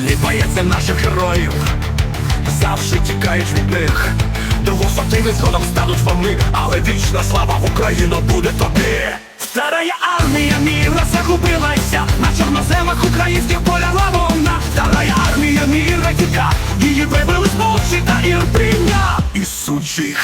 здається наших героїв. Завжди тікають від них. Двохсотими згодом стануть вони, але вічна слава в Україну буде тобі. Старая армія міра загубилася. На чорноземах українських поляла вона. Старая армія міра тіка Її вибили з Бучі та Ірпіня. І сучі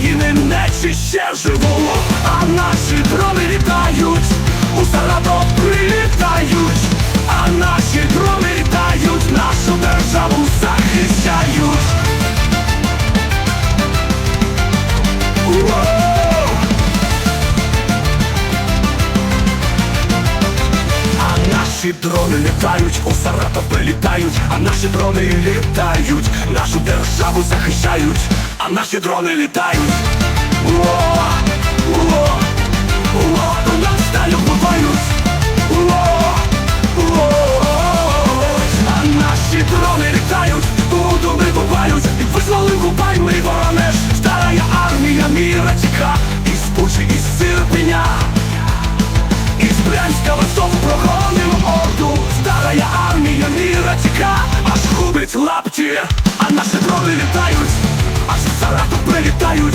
України нечі ще живу, а наші дрони літають, у Саратов прилітають, наші дрони літають, у Саратов прилітають, а наші дрони літають, нашу державу захищають, а наші дрони літають. Уо, уо, уо, до нас далі вбивають. Уо, уо, а наші дрони літають, буду ми бувають, і визволим Кубай ми воронеж, старая армія міра тіка, із Бучі, із Сирпеня. Із Брянська Ростов прогоним міра Аж губить лапті А наші дрони літають Аж в Саратов прилітають.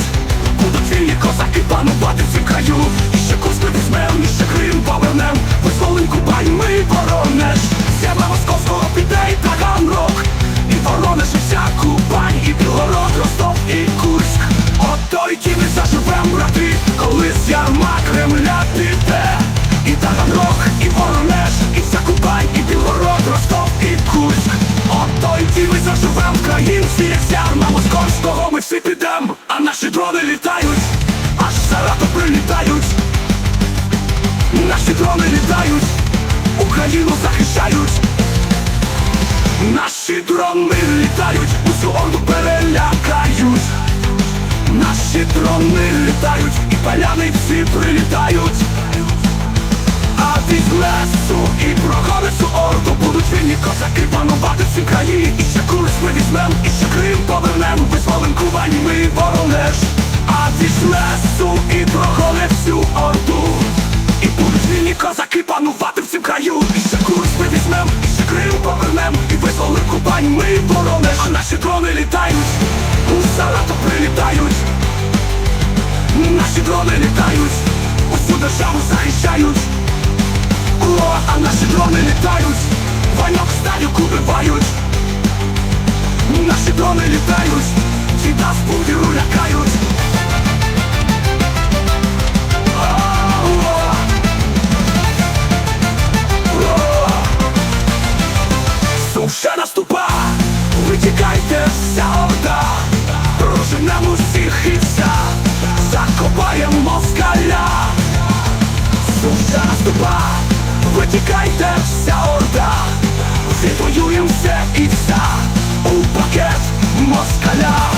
Будуть вільні козаки панувати в цім краю. І ще курс ми візьмем, і ще Крим повернем. Визволим Кубань ми воронеж Сєва московського піде і Таганрог І воронеж і вся Кубань І Білгород, Ростов і Курськ. Ото й ті ми заживем, брати Колись ярма Кремля заживем українці, як сярма московського ми всі підем А наші дрони літають, аж в Саратов прилітають. Наші дрони літають, Україну захищають. Наші дрони літають, усю орду перелякають. Наші дрони літають, і поляни всі прилітають. А від лесу і проходить орду Будуть вільні козаки панувати в цій ми і ще Крим повернем. Визволим Кубань ми воронеж А від лесу і проходить всю орду. І будуть вільні козаки панувати в цім краю. І ще курс ми візьмем, і ще Крим повернем. І визволим Кубань ми воронеж А наші дрони літають, у Саратов прилітають. Наші дрони літають, усю державу захищають. О, а наші дрони Суша витікайте вся орда. Відвоюєм все і вся, у пакет москаля